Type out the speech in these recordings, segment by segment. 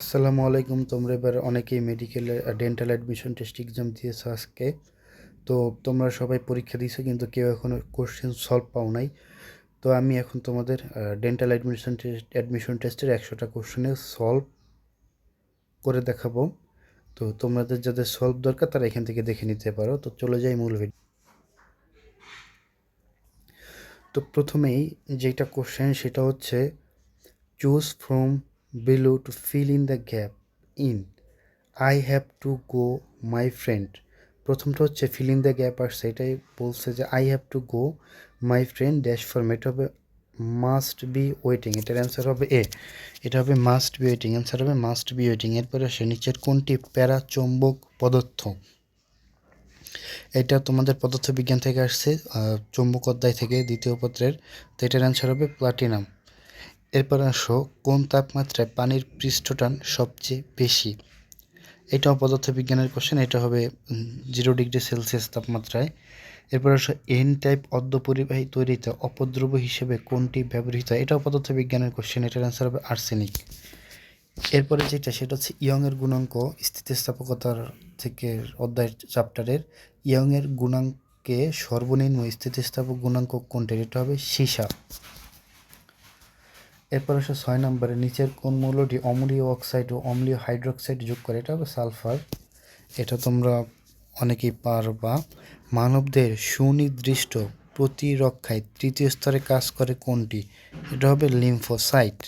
আসসালামু আলাইকুম। তোমরা এবার অনেকেই মেডিকেলে ডেন্টাল অ্যাডমিশন টেস্ট এক্সাম দিয়েছ আজকে। তো তোমরা সবাই পরীক্ষা দিয়েছ কিন্তু কেউ এখনও কোশ্চেন সলভ পাও নাই। তো আমি এখন তোমাদের ডেন্টাল অ্যাডমিশন টেস্ট অ্যাডমিশন টেস্টের একশোটা কোশ্চেনের সলভ করে দেখাবো। তো তোমাদের যাদের সলভ দরকার তারা এখান থেকে দেখে নিতে পারো। তো চলে যাই মূল ভিডিও তো প্রথমেই যেটা কোশ্চেন সেটা হচ্ছে choose from below to fill in the gap in. I have to go, my friend. প্রথমটা হচ্ছে ফিল ইন দ্য গ্যাপ আর সেটাই বলছে যে I have to go my friend dash form এটা হবে মাস্ট বি ওয়েটিং এটার অ্যান্সার হবে এ এটা হবে মাস্ট বি ওয়েটিং অ্যান্সার হবে মাস্ট বি ওয়েটিং এরপরে আসে নিচের কোনটি? প্যারা চৌম্বক পদার্থ। এটা তোমাদের পদার্থবিজ্ঞান থেকে আসছে চৌম্বক অধ্যায় থেকে দ্বিতীয় পত্রের। তো এটার অ্যান্সার হবে প্লাটিনাম এরপর আসো, কোন তাপমাত্রায় পানির পৃষ্ঠটান সবচেয়ে বেশি? এটাও পদার্থবিজ্ঞানের কোশ্চেন এটা হবে জিরো ডিগ্রি সেলসিয়াস তাপমাত্রায়। এরপর আসো এন টাইপ অর্ধপরিবাহী তৈরিতে অপদ্রব্য হিসেবে কোনটি ব্যবহৃত হয়? এটাও পদার্থবিজ্ঞানের কোশ্চেন এটার অ্যান্সার হবে আর্সেনিক এরপরে যেটা, সেটা হচ্ছে ইয়ংয়ের গুণাঙ্ক, স্থিতিস্থাপকতার থেকে অধ্যায় চ্যাপ্টারের ইয়ংয়ের গুণাঙ্কে সর্বনিম্ন স্থিতিস্থাপক গুণাঙ্ক কোনটি এটা হবে সীসা। এরপর আসে ছয় নম্বরে, নিচের কোন মৌলটি অম্লীয় অক্সাইড ও অম্লীয় হাইড্রোক্সাইড যোগ করে? এটা হবে সালফার। এটা তোমরা অনেকেই পারবা। মানবদের সুনির্দিষ্ট প্রতিরক্ষায় তৃতীয় স্তরে কাজ করে কোনটি? এটা হবে লিম্ফোসাইট।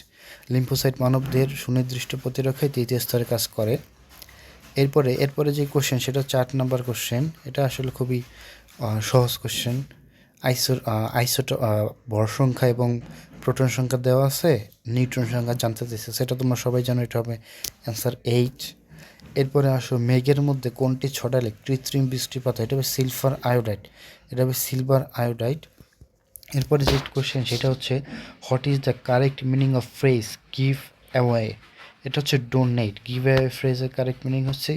লিম্ফোসাইট মানবদের সুনির্দিষ্ট প্রতিরক্ষায় তৃতীয় স্তরে কাজ করে। এরপরে এরপরে যে কোশ্চেন সেটা চার নাম্বার কোশ্চেন এটা আসলে খুবই সহজ কোশ্চেন আইসো আইসোট ভর সংখ্যা এবং প্রোটন সংখ্যা দেওয়া আছে, নিউট্রন সংখ্যা জানতে চাইছে। সেটা তোমরা সবাই জানো, এটা হবে অ্যান্সার এইট এরপরে আসো, মেঘের মধ্যে কোনটি ছড়ালে কৃত্রিম বৃষ্টিপাত, এটা হবে সিলভার আয়োডাইড, এটা হবে সিলভার আয়োডাইড। এরপরে যে কোশ্চেন সেটা হচ্ছে what is the correct meaning of phrase give away এটা হচ্ছে ডোনেট গিভ অ্যাওয়ে ফ্রেজের কারেক্ট মিনিং হচ্ছে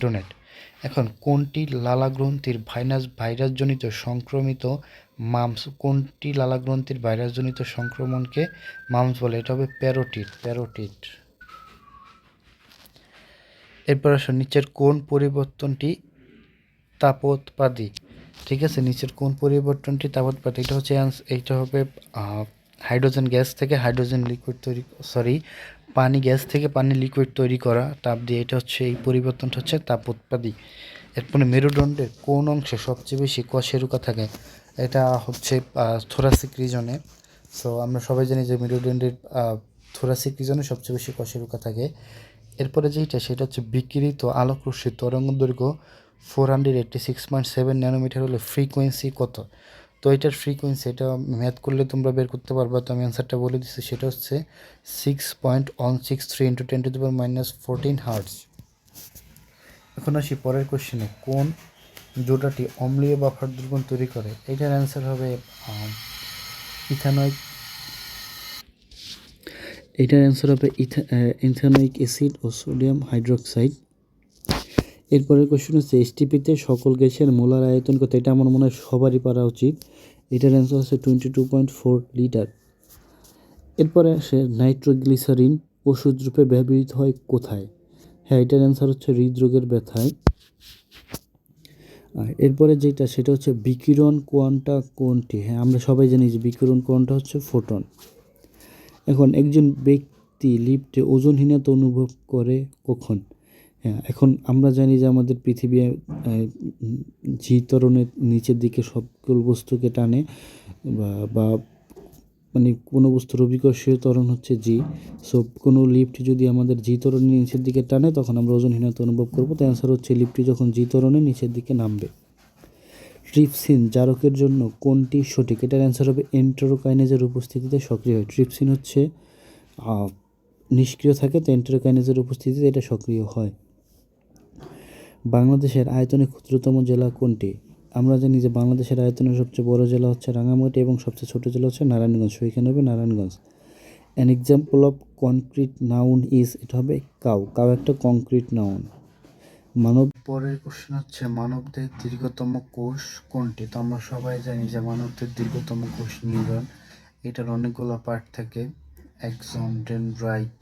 ডোনেট এখন কোনটি লালা গ্রন্থির ভাইরাস ভাইরাসজনিত সংক্রমিত মামস, কোনটি লালা গ্রন্থির ভাইরাসজনিত সংক্রমণকে মামস বলে? এটা হবে প্যারোটিট প্যারোটিট এরপর আসো, নিচের কোন পরিবর্তনটি তাপোৎপাদী? ঠিক আছে, নিচের কোন পরিবর্তনটি তাপোৎপাদী? এটা হচ্ছে এইটা হবে হাইড্রোজেন গ্যাস থেকে হাইড্রোজেন লিকুইড তৈরি, সরি পানি, গ্যাস থেকে পানি লিকুইড তৈরি করা তাপ দিয়ে। এটা হচ্ছে এই পরিবর্তনটা হচ্ছে তাপ তাপোৎপাদী এরপরে মেরুদণ্ডের কোন অংশে সবচেয়ে বেশি কশেরুকা থাকে? এটা হচ্ছে থোরাসিক রিজনে সো আমরা সবাই জানি যে মেরুদণ্ডের থোরাসিক রিজনে সবচেয়ে বেশি কশেরুকা থাকে। এরপরে যেইটা, সেটা হচ্ছে বিকৃত আলোকরশ্মি তরঙ্গ দৈর্ঘ্য four hundred eighty six point seven nanometre হলে ফ্রিকোয়েন্সি কত? তো এটার ফ্রিকোয়েন্সি এটা ম্যাথ করলে তোমরা বের করতে পারবা। তো আমি অ্যান্সারটা বলে দিচ্ছি সেটা হচ্ছে six point one six three into ten to the minus fourteen hertz এখন আসি পরের কোশ্চেনে কোন জোটাটি অম্লীয় বাফার দুর্গন্ধ তৈরি করে? এটার অ্যান্সার হবে ইথানয়িক এটার অ্যান্সার হবে ইথা ইথানয়িক অ্যাসিড ও সোডিয়াম হাইড্রোক্সাইড এরপরের কোশ্চেন হচ্ছে এসটিপিতে সকল গ্যাসের মোলার আয়তন কত? এটা আমার মনে হয় সবারই পারা উচিত। এটার অ্যান্সার হচ্ছে twenty two point four litre এরপরে আসে নাইট্রোগ্লিসারিন ওষুধ রূপে ব্যবহৃত হয় কোথায়? হ্যাঁ এটার অ্যান্সার হচ্ছে হৃদরোগের ব্যথায়। আর এরপরে যেটা, সেটা হচ্ছে বিকিরণ কোয়ান্টা কোনটি? হ্যাঁ আমরা সবাই জানি যে বিকিরণ কোয়ান্টা হচ্ছে ফোটন। এখন একজন ব্যক্তি লিফটে ওজনহীনতা অনুভব করে কখন? হ্যাঁ এখন আমরা জানি যে আমাদের পৃথিবী জি তরণের নিচের দিকে সকল বস্তুকে টানে বা মানে কোনো বস্তুর অভিকর্ষীয় ত্বরণ হচ্ছে জি সো কোনো লিফট যদি আমাদের জি ত্বরণের নিচের দিকে টানে, তখন আমরা ওজনহীনতা অনুভব করব। তাই অ্যান্সার হচ্ছে লিফটটি যখন জি ত্বরণের নিচের দিকে নামবে। ট্রিপসিন জারকের জন্য কোনটি সঠিক? এটার অ্যান্সার হবে এন্টারোকাইনেজের উপস্থিতিতে সক্রিয় হয়। ট্রিপসিন হচ্ছে নিষ্ক্রিয় থাকে, তো এন্টারোকাইনেজের উপস্থিতিতে এটা সক্রিয় হয়। বাংলাদেশের আয়তনে ক্ষুদ্রতম জেলা কোনটি? আমরা জানি যে বাংলাদেশের আয়তনের সবচেয়ে বড় জেলা হচ্ছে রাঙামাটি এবং সবচেয়ে ছোট জেলা হচ্ছে নারায়ণগঞ্জ। সেইখানে হবে Narayanganj. An example of concrete noun is এটা হবে কাউ। কাউ একটা কংক্রিট নাউন মানব পরের কোশ্চেন হচ্ছে, মানবদের দীর্ঘতম কোষ কোনটি? তো আমরা সবাই জানি যে মানবদের দীর্ঘতম কোষ নিউরন। এটার অনেকগুলো পার্ট থাকে। একজন ডেনড্রাইট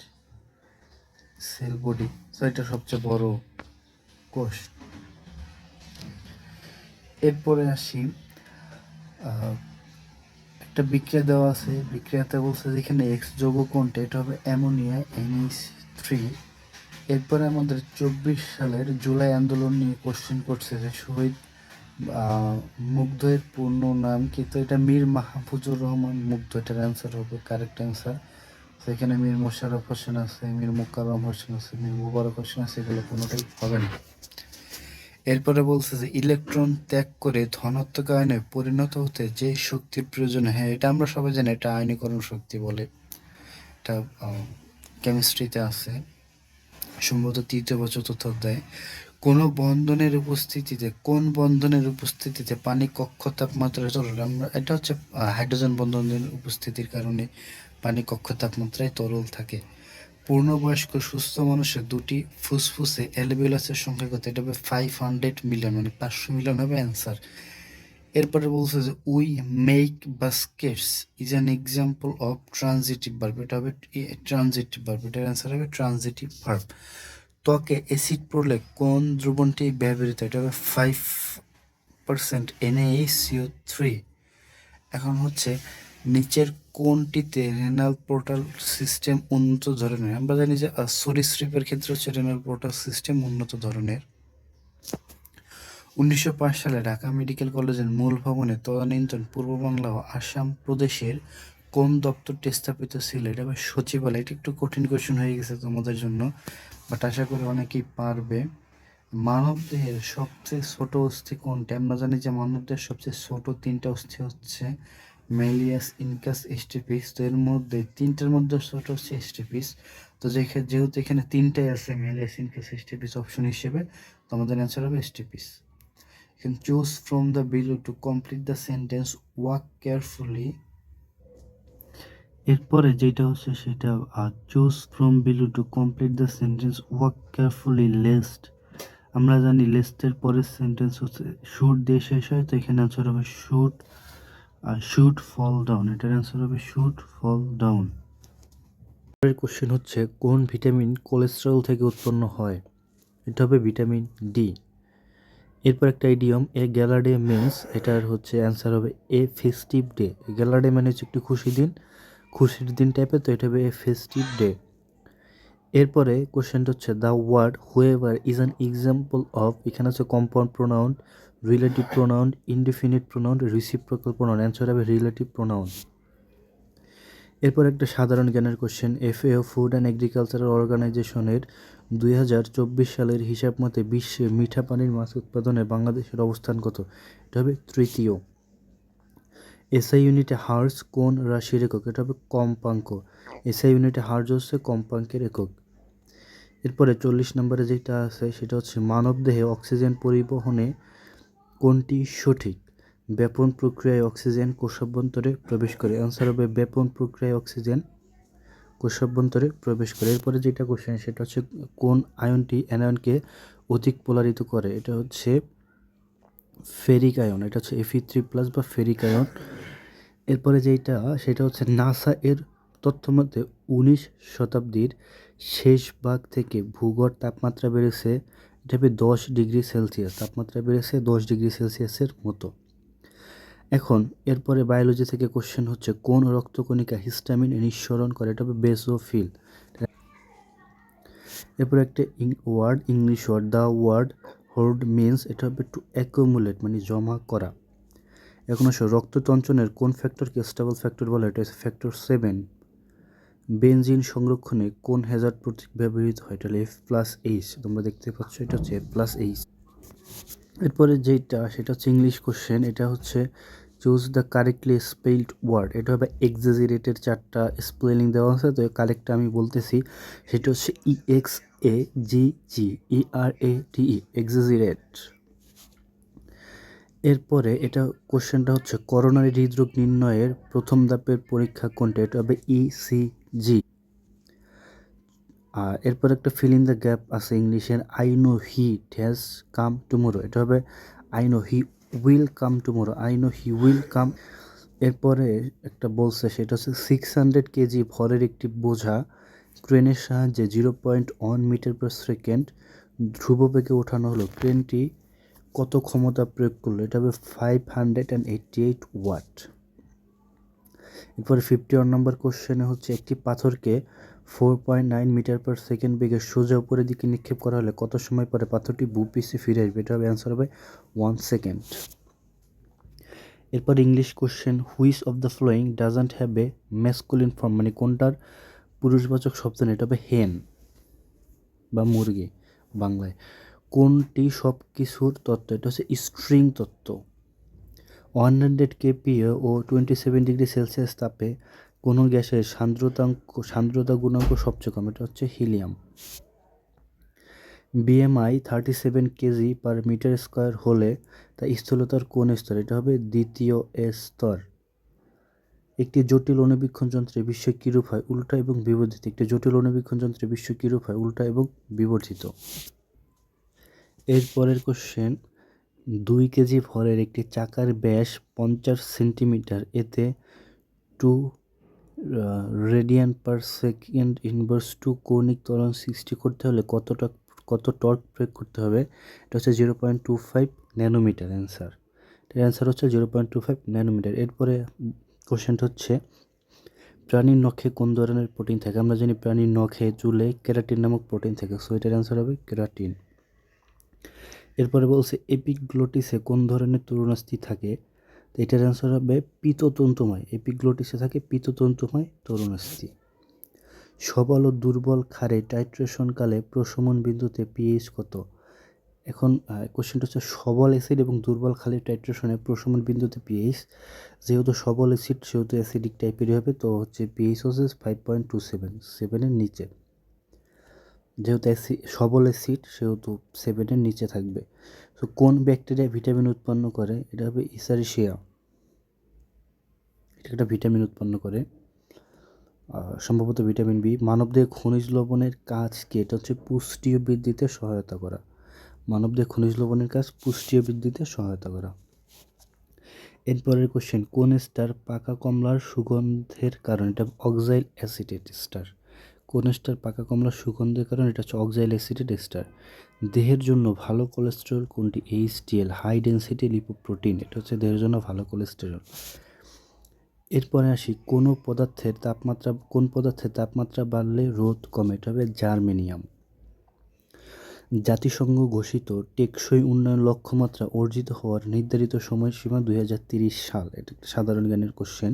সেল বডি সো এটা সবচেয়ে বড় কোষ এরপরে আসি একটা বিক্রিয়া দেওয়া আছে। বিক্রিয়াতে বলছে যেখানে এক্স যৌগ কোনটা? এটা হবে অ্যামোনিয়া এনএইচ থ্রি এরপরে আমাদের চব্বিশ সালের জুলাই আন্দোলন নিয়ে কোশ্চেন করছে যে শহীদ মুগ্ধের পূর্ণ নাম কি? তো এটা মীর মাহফুজুর রহমান মুগ্ধ। এটার অ্যান্সার হবে কারেক্ট অ্যান্সার সেখানে মীর মোশাররফ হোসেন আছে, মীর মুকাররম হোসেন আছে, মীর মুবারক হোসেন আছে, এগুলো কোনোটাই হবে না। এরপরে বলছে যে, ইলেকট্রন ত্যাগ করে ধনাত্মক আয়নে পরিণত হতে যে শক্তির প্রয়োজন হ্যাঁ এটা আমরা সবাই জানি, এটা আয়নীকরণ শক্তি বলে। এটা কেমিস্ট্রিতে আছে। সম্ভবত তৃতীয় বা চতুর্থ অধ্যায়। কোনো বন্ধনের উপস্থিতিতে, কোন বন্ধনের উপস্থিতিতে পানি কক্ষ তাপমাত্রায় তরল? আমরা, এটা হচ্ছে হাইড্রোজেন বন্ধনের উপস্থিতির কারণে পানি কক্ষ তাপমাত্রায় তরল থাকে। পূর্ণবয়স্ক সুস্থ মানুষের দুটি ফুসফুসে অ্যালভিউলাসের সংখ্যা কত? এটা হবে ফাইভ হান্ড্রেড মিলিয়ন মানে পাঁচশো মিলিয়ন হবে অ্যান্সার এরপরে বলছে যে we make baskets is an example of transitive verb এটা হবে ট্রানজিটিভ ভার্ব এটার অ্যান্সার হবে ট্রানজিটিভ ভার্ব ত্বকে অ্যাসিড পড়লে কোন দ্রবণটি ব্যবহৃত? এটা হবে ফাইভ পার্সেন্ট এনএইচসিও থ্রি এখন হচ্ছে নিচের কোনটিতে রেনাল পোর্টাল সিস্টেম উন্নত ধরনের? আমরা জানি যে সরিস্ট্রিপের ক্ষেত্রে হচ্ছে রেনাল পোর্টাল সিস্টেম উন্নত ধরনের। উনিশশো পাঁচ সালে ঢাকা মেডিকেল কলেজের মূল ভবনে তদানীন্তন পূর্ব বাংলা ও আসাম প্রদেশের কোন দপ্তরটি স্থাপিত ছিল? এটা আবার সচিবালয়। এটা একটু কঠিন কোয়েশ্চেন হয়ে গেছে তোমাদের জন্য বাট আশা করি অনেকেই পারবে। মানব দেহের সবচেয়ে ছোট অস্থি কোনটা? আমরা জানি যে মানব দেহের সবচেয়ে ছোট তিনটা অস্থি হচ্ছে মেলিয়াস ইনকাস এস্টিপিস তো এর মধ্যে তিনটার মধ্যে ছোট হচ্ছে এস্টিপিস তো যেহেতু এখানে তিনটাই আছে মেলিয়াস ইনকাস এস্টিপিস অপশন হিসেবে, তো আমাদের অ্যান্সার হবে এস্টিপিস You can choose from the below to complete the sentence, work carefully এরপরে যেটা হচ্ছে সেটা আর choose from below to complete the sentence walk carefully lest আমরা জানি লেস্টের পরের সেন্টেন্স হচ্ছে শুট দিয়ে শেষ হয়, তো এখানে অ্যান্সার হবে শুট শুট ফল ডাউন এটার অ্যান্সার হবে শুট ফল ডাউন পরের কোশ্চেন হচ্ছে, কোন ভিটামিন কোলেস্টেরল থেকে উৎপন্ন হয়? এটা হবে ভিটামিন ডি এরপর একটা ইডিয়ম এ গ্যালাডে মিন্স এটার হচ্ছে অ্যান্সার হবে এ ফেস্টিভ ডে গ্যালাডে মানে হচ্ছে একটি খুশি দিন। খুশির দিন টাইপের তো এটা হবে এ ফেস্টিভ ডে এরপরে কোশ্চেনটা হচ্ছে the word whoever is an example of এখানে হচ্ছে compound pronoun relative pronoun indefinite pronoun reciprocal pronoun answer হবে রিলেটিভ প্রোনাউন এরপর একটা সাধারণ জ্ঞানের question FAO food and agricultural অর্গানাইজেশনের দুই হাজার চব্বিশ সালের হিসাব মতে বিশ্বে মিঠা পানির মাছ উৎপাদনে বাংলাদেশের অবস্থান কত? এটা হবে তৃতীয়। এসআই ইউনিটে হার্স কোন রাশির একক? এটা হবে কম্পাঙ্ক। এসআই ইউনিটে হার্স হচ্ছে কম্পাঙ্কের একক। এরপরে চল্লিশ নম্বরে যেটা আছে, সেটা হচ্ছে মানবদেহে অক্সিজেন পরিবহনে কোনটি সঠিক? ব্যাপন প্রক্রিয়ায় অক্সিজেন কোষাভ্যন্তরে প্রবেশ করে। অ্যান্সার হবে ব্যাপন প্রক্রিয়ায় অক্সিজেন কোষাভ্যন্তরে প্রবেশ করে। এরপরে যেটা কোশ্চেন সেটা হচ্ছে কোন আয়নটি অ্যানায়নকে অধিক পোলারিত করে? এটা হচ্ছে ফেরিক আয়ন এটা হচ্ছে এফি থ্রি প্লাস বা ফেরিক আয়ন এরপরে যেটা, সেটা হচ্ছে নাসা এর তথ্য মতে উনিশ শতাব্দীর শেষ ভাগ থেকে ভূগড় তাপমাত্রা বেড়েছে এটা হবে দশ ডিগ্রি সেলসিয়াস, তাপমাত্রা বেড়েছে দশ ডিগ্রি সেলসিয়াসের মতো। এখন এরপরে বায়োলজি থেকে কোশ্চেন হচ্ছে, কোন রক্তকণিকা হিস্টামিন নিঃসরণ করে? এটা হবে বেসোফিল এরপর একটা ইং word English word the word hold means এটা হবে টু অ্যাকুমুলেট মানে জমা করা। এখন আসো, রক্ততঞ্চনের কোন ফ্যাক্টরকে স্টেবল ফ্যাক্টর বলে? এটা হচ্ছে ফ্যাক্টর সেভেন বেনজিন সংরক্ষণে কোন হ্যাজার্ড প্রতীক ব্যবহৃত হয়? এটা এফ প্লাস এইচ তোমরা দেখতে পাচ্ছ, এটা হচ্ছে এফ প্লাস এইচ এরপরে যেটা, সেটা হচ্ছে ইংলিশ কোশ্চেন এটা হচ্ছে choose the correctly spelled word এটা হবে এক্সাজিরেটের চারটা স্পেলিং দেওয়া আছে, তো কারেক্টটা আমি বলতেছি, সেটা হচ্ছে ই এক্স এ জি জি ই আর এ টি ই এক্সাজিরেট এরপরে এটা কোশ্চেনটা হচ্ছে, করোনারি হৃদরোগ নির্ণয়ের প্রথম ধাপের পরীক্ষা কোনটা? এটা হবে ইসিজি আর এরপর একটা ফিল ইন দ্য গ্যাপ আছে ইংলিশের I know he has come tomorrow এটা হবে I know he will come tomorrow I know he will come এরপরে একটা বলছে, সেটা হচ্ছে সিক্স হান্ড্রেড কেজি ভরের একটি বোঝা ক্রেনের সাহায্যে zero point one metre per second ধ্রুববেগে ওঠানো হলো। ক্রেনটি কত ক্ষমতা প্রয়োগ করল? এটা হবে five hundred and eighty eight watt এরপরে ফিফটি ওয়ান নম্বর কোশ্চেনে হচ্ছে, একটি পাথরকে four point nine metre per second বেগে সোজা উপরের দিকে নিক্ষেপ করা হলে কত সময় পরে পাথরটি ভূপৃষ্ঠে ফিরে আসবে? এটা হবে অ্যান্সার হবে ওয়ান সেকেন্ড এরপর English question which of the following doesn't have a masculine form মানে কোনটার পুরুষবাচক শব্দ নেই? এটা হবে হেন বা মুরগি বাংলায়। কোনটি সব কিছুর তত্ত্ব? এটা হচ্ছে স্ট্রিং তত্ত্ব। ওয়ান হান্ড্রেড কেপিএ ও টোয়েন্টি সেভেন ডিগ্রি সেলসিয়াস তাপে কোনো গ্যাসের সান্দ্রতাঙ্ক, সান্দ্রতা গুণাঙ্ক সবচেয়ে কম, এটা হচ্ছে helium. BMI thirty seven kg per metre square হলে তা স্থূলতার কোন স্তর? এটা হবে দ্বিতীয় স্তর। একটি জটিল অনুবীক্ষণ যন্ত্রে বিশ্ব কিরূপ হয়? উল্টা এবং বিবর্ধিত। একটি জটিল অনুবীক্ষণ যন্ত্রে বিশ্ব কিরূপ হয়? উল্টা এবং বিবর্ধিত। এর পরের কোশ্চেন দুই কেজি ভরের একটি চাকার ব্যাস পঞ্চাশ সেন্টিমিটার, এতে two radian per second inverse two কৌণিক ত্বরণ সৃষ্টি করতে হলে কতটা, কত টর্ক প্রয়োগ করতে হবে? এটা হচ্ছে zero point two five nanometre answer এর অ্যান্সার হচ্ছে zero point two five nanometre এরপরে কোশ্চেনটা হচ্ছে, প্রাণীর নখে কোন ধরনের প্রোটিন থাকে? আমরা জানি প্রাণীর নখে চুলে কেরাটিন নামক প্রোটিন থাকে। সো এটার অ্যান্সার হবে কেরাটিন। এরপরে বলছে, এপিগ্লোটিসে কোন ধরনের তরুণাস্থি থাকে? তো এটার অ্যান্সার হবে, পিততন্তুময়। এপিগ্লোটিসে থাকে পিততন্তুময় তরুণাস্থি। সবল ও দুর্বল ক্ষারে টাইট্রেশনকালে প্রশমন বিন্দুতে পিএইচ কত? এখন কোশ্চেনটা হচ্ছে, সবল অ্যাসিড এবং দুর্বল খালি টাইট্রেশনে প্রশমন বিন্দুতে পিএইচ যেহেতু সবল অ্যাসিড সেহেতু অ্যাসিডিক টাইপেরই হবে, তো হচ্ছে পিএইচ হচ্ছে ফাইভ পয়েন্ট টু সেভেন সেভেনের নিচে। যেহেতু অ্যাসিড সবল অ্যাসিড সেহেতু সেভেনের নিচে থাকবে। তো কোন ব্যাকটেরিয়া ভিটামিন উৎপন্ন করে? এটা হবে ইসারিশিয়া এটা একটা ভিটামিন উৎপন্ন করে। সম্ভবত ভিটামিন বি মানবদেহ খনিজ লবণের কাজ কি? এটা হচ্ছে পুষ্টি বৃদ্ধিতে সহায়তা করা। মানবদেহ খনিজ লবণের কাজ পুষ্টি বৃদ্ধিতে সহায়তা করা। এরপরের কোশ্চেন কোন স্টার পাকা কমলার সুগন্ধের কারণ? এটা অক্সাইল অ্যাসিডেট স্টার কোন স্টার পাকা কমলার সুগন্ধের কারণ এটা হচ্ছে অক্সাইল অ্যাসিডেট স্টার দেহের জন্য ভালো কোলেস্টেরল কোনটি? এইচডিএল হাই ডেন্সিটি লিপোপ্রোটিন এটা হচ্ছে দেহের জন্য ভালো কোলেস্টেরল এরপরে আসি, কোনো পদার্থের তাপমাত্রা, কোন পদার্থের তাপমাত্রা বাড়লে রোদ কমে? এটা হবে জার্মেনিয়াম জাতিসংঘ ঘোষিত টেকসই উন্নয়ন লক্ষ্যমাত্রা অর্জিত হওয়ার নির্ধারিত সময়সীমা দুই সাল। এটা সাধারণ জ্ঞানের কোশ্চেন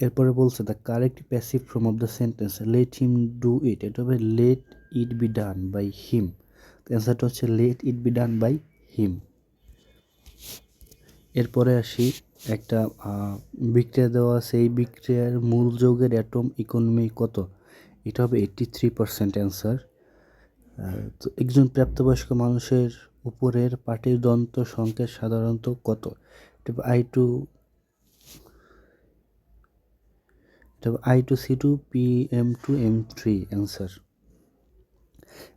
এরপরে বলছে the correct passive form of the sentence let him do it এটা হবে let it be done by him অ্যান্সারটা হচ্ছে let it be done by him এরপরে আসি, একটা বিক্রিয়া দেওয়া এই বিক্রিয়ার মূল যৌগের অ্যাটম ইকোনমি কত? এটা হবে এইট্টি থ্রি পার্সেন্ট অ্যান্সার তো একজন প্রাপ্তবয়স্ক মানুষের উপরের পাটির দন্ত সংকেত সাধারণত কত? আই টু এটা I two C two P M two M three answer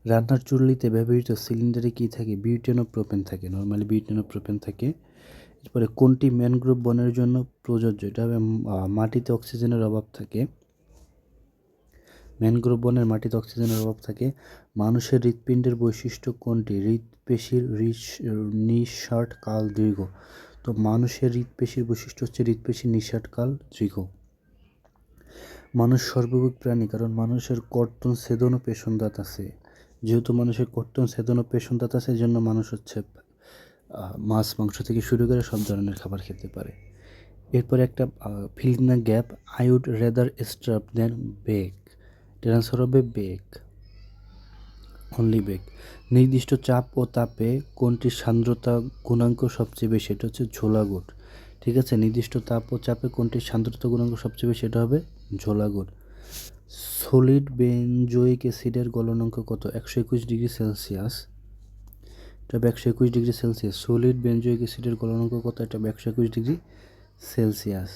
রান্নার চুল্লিতে ব্যবহৃত সিলিন্ডারে কী থাকে? বিউটেনো প্রোপেন থাকে। নর্মালি বিউটেনো প্রোপেন থাকে। এরপরে কোনটি ম্যানগ্রোভ বনের জন্য প্রযোজ্য? এটা হবে মাটিতে অক্সিজেনের অভাব থাকে। ম্যানগ্রোভ বনের মাটিতে অক্সিজেনের অভাব থাকে। মানুষের হৃৎপিণ্ডের বৈশিষ্ট্য কোনটি? হৃৎপেশির নিঃশ্বাট কাল দীর্ঘ। তো মানুষের হৃৎপেশির বৈশিষ্ট্য হচ্ছে হৃৎপেশির নিঃশ্বাট কাল দীর্ঘ। মানুষ সর্বভূক প্রাণী, কারণ মানুষের কর্তন ছেদন ও পেশন দাঁত আছে। যেহেতু মানুষের কর্তন ছেদন ও পেশন দাঁত আছে জন্য মানুষ হচ্ছে মাছ, মাংস থেকে শুরু করে সব ধরনের খাবার খেতে পারে। এরপরে একটা fill gap I would rather strap than back transfer হবে বেক অনলি বেগ নির্দিষ্ট চাপ ও তাপে কোনটির সান্দ্রতা গুণাঙ্ক সবচেয়ে বেশি, এটা হচ্ছে ঝোলাগুড়। ঠিক আছে? নির্দিষ্ট তাপ ও চাপে কোনটির সান্দ্রতা গুণাঙ্ক সবচেয়ে বেশি, এটা হবে ঝোলাগুড় সলিড বেনজোইক অ্যাসিডের গলনাঙ্ক কত? একশো একুশ ডিগ্রি সেলসিয়াস। এটা একশো একুশ ডিগ্রি সেলসিয়াস। সলিড বেনজোইক অ্যাসিডের গলনাঙ্ক কত? এটা একশো একুশ ডিগ্রি সেলসিয়াস।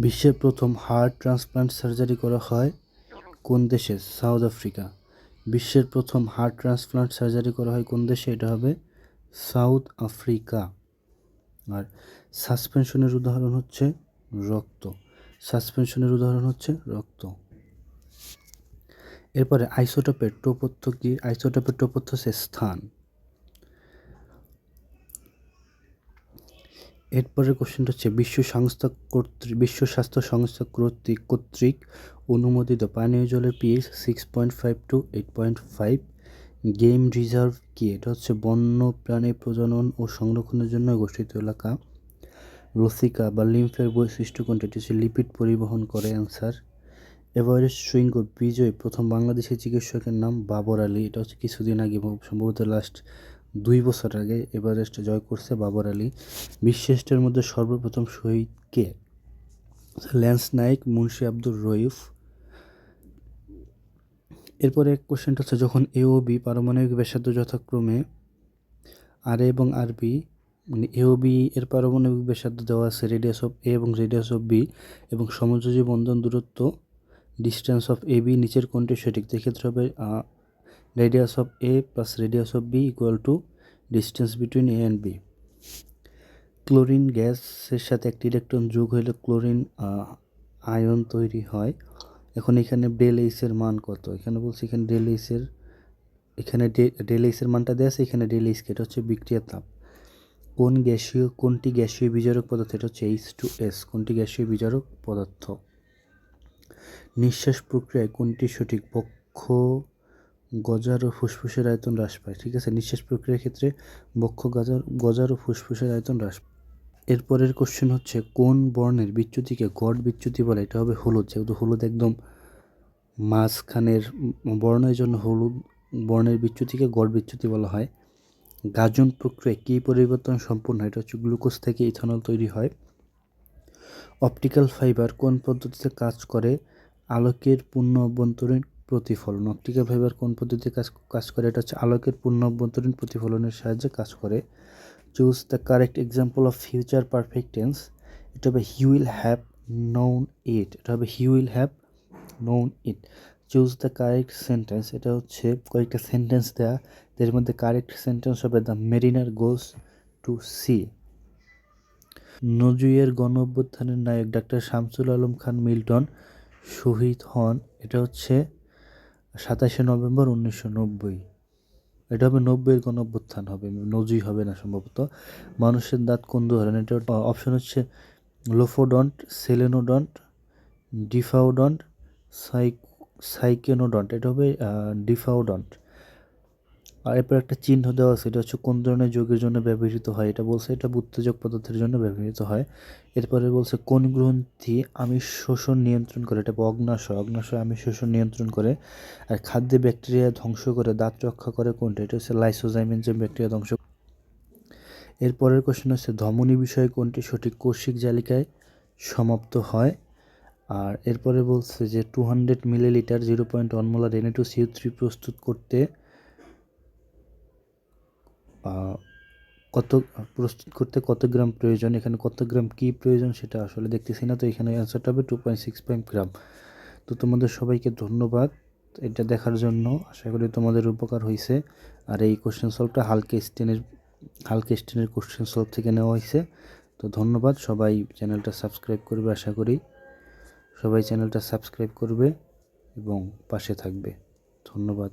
বিশ্বের প্রথম হার্ট ট্রান্সপ্লান্ট সার্জারি করা হয় কোন দেশে? South Africa. বিশ্বের প্রথম হার্ট ট্রান্সপ্লান্ট সার্জারি করা হয় কোন দেশে? এটা হবে সাউথ আফ্রিকা। আর সাসপেনশনের উদাহরণ হচ্ছে রক্ত। সাসপেনশনের উদাহরণ হচ্ছে রক্ত। এরপরে আইসোটোপের টোপথ্য কি আইসোটোপের টোপথ্য হচ্ছে স্থান। এরপরের কোশ্চেনটা হচ্ছে বিশ্ব সংস্থা কর্তৃক বিশ্ব স্বাস্থ্য সংস্থা কর্তৃক কর্তৃক অনুমোদিত পানীয় জলের pH six point five to eight point five game reserve কি? এটা হচ্ছে বন্য প্রাণী প্রজনন ও সংরক্ষণের জন্য গঠিত এলাকা। লসিকা বা লিম্ফের বৈশিষ্ট্য কোনটা? এটি লিপিড পরিবহন করে, অ্যান্সার। এভারেস্ট শৃঙ্গ বিজয়, প্রথম বাংলাদেশি চিকিৎসকের নাম বাবর আলী। এটা হচ্ছে কিছুদিন আগে সম্ভবত লাস্ট দুই বছর আগে এভারেস্ট জয় করছে বাবর আলী। বিশ্বেষ্টের মধ্যে সর্বপ্রথম শহীদ কে? ল্যান্স নাইক, মুন্সি আব্দুর রইফ এরপরে এক কোশ্চেনটা হচ্ছে, যখন এ ও বি পারমাণবিক ব্যাসার্ধ যথাক্রমে আর এবং আর বি মানে এ ও বি এর পারমাণবিক ব্যাসার্ধ দেওয়া আছে রেডিয়াস অফ এ এবং রেডিয়াস অফ বি এবং সমযোজী বন্ধন দূরত্ব ডিস্টেন্স অফ এ বি নিচের কোনটি সঠিক। সেক্ষেত্রে হবে radius of A plus radius of B equal to distance between A and B chlorine গ্যাসের সাথে একটি ইলেকট্রন যোগ হলে ক্লোরিন আয়ন তৈরি হয়। এখন এখানে ডেল এইসের মান কত? এখানে বলছি এখানে ডেল এইসের এখানে ডেল এইসের মানটা দেওয়া আছে, এখানে ডেল এইস এটা হচ্ছে বিক্রিয়া তাপ। কোন গ্যাসীয়, কোনটি গ্যাসীয় বিজারক পদার্থ? এটা হচ্ছে এইচ টু এস কোনটি গ্যাসীয় বিজারক পদার্থ? নিঃশ্বাস প্রক্রিয়ায় কোনটি সঠিক? বক্ষ, গজার ও ফুসফুসের আয়তন হ্রাস পায়। ঠিক আছে? নিঃশ্বাস প্রক্রিয়ার ক্ষেত্রে বক্ষ, গজার গজার ও ফুসফুসের আয়তন হ্রাস এরপরের কোশ্চেন হচ্ছে, কোন বর্ণের বিচ্যুতিকে গড় বিচ্যুতি বলে? এটা হবে হলুদ। যেহেতু হলুদ একদম মাঝখানের বর্ণের জন্য হলুদ বর্ণের বিচ্যুতিকে গড় বিচ্যুতি বলা হয়। গাজন প্রক্রিয়ায় কী পরিবর্তন সম্পূর্ণ হয়? এটা হচ্ছে গ্লুকোজ থেকে ইথানল তৈরি হয়। অপটিক্যাল ফাইবার কোন পদ্ধতিতে কাজ করে? আলোকের পূর্ণ অভ্যন্তরীণ প্রতিফলন। অপটিক্যাল ফাইবার কোন পদ্ধতিতে কাজ কাজ করে? এটা হচ্ছে আলোকের পূর্ণ অভ্যন্তরীণ প্রতিফলনের সাহায্যে কাজ করে। Choose the correct example of future perfect tense এটা হবে he will have known it এটা হবে he will have known it choose the correct sentence এটা হচ্ছে কয়েকটা সেন্টেন্স দেওয়া এর মধ্যে কারেক্ট সেন্টেন্স হবে the mariner goes to sea নজুইয়ের গণ অভ্যুত্থানের নায়ক ডাক্তার শামসুল আলম খান মিল্টন শহীদ হন, এটা হচ্ছে সাতাশে নভেম্বর উনিশশো নব্বই। এটা হবে নব্বইয়ের গণ অভ্যুত্থান হবে নজুই হবে না সম্ভবত। মানুষের দাঁত কোন ধরনের? এটা অপশন হচ্ছে লোফোডন্ট সেলেনোডন্ট ডিফাউডন্ট সাইক সাইকেনোডন্ট এটা হবে ডিফাউডন্ট আর এরপর একটা চিহ্ন দেওয়া আছে, এটা হচ্ছে কোন ধরনের যোগের জন্য ব্যবহৃত হয়, এটা বলছে এটা উত্তেজক পদার্থের জন্য ব্যবহৃত হয়। এরপরে বলছে কোন গ্রন্থি আমিষ শোষণ নিয়ন্ত্রণ করে, এটা অগ্নাশয় অগ্নাশয় আমিষ শোষণ নিয়ন্ত্রণ করে। আর খাদ্যে ব্যাকটেরিয়া ধ্বংস করে, দাঁত রক্ষা করে কোনটা, এটা হচ্ছে লাইসোজাইমিন যে ব্যাকটেরিয়া ধ্বংস এরপরের কোশ্চেন হচ্ছে ধমনী বিষয়ে কোনটি সঠিক কৌশিক জালিকায় সমাপ্ত হয়? আর এরপরে বলছে যে two hundred millilitre zero point one molar N two CO three প্রস্তুত করতে কত, প্রস্তুত করতে কত গ্রাম প্রয়োজন? এখানে কত গ্রাম কী প্রয়োজন সেটা আসলে দেখতেছি না, তো এখানে অ্যান্সারটা হবে two point six five gram. তো তোমাদের সবাইকে ধন্যবাদ এটা দেখার জন্য। আশা করি তোমাদের উপকার হয়েছে আর এই কোশ্চেন সলভটা হালকে স্টেনের হালকা স্টেনের কোশ্চেন সলভ থেকে নেওয়া হয়েছে তো ধন্যবাদ, সবাই চ্যানেলটা সাবস্ক্রাইব করবে, আশা করি। সবাই চ্যানেলটা সাবস্ক্রাইব করবে এবং পাশে থাকবে। ধন্যবাদ।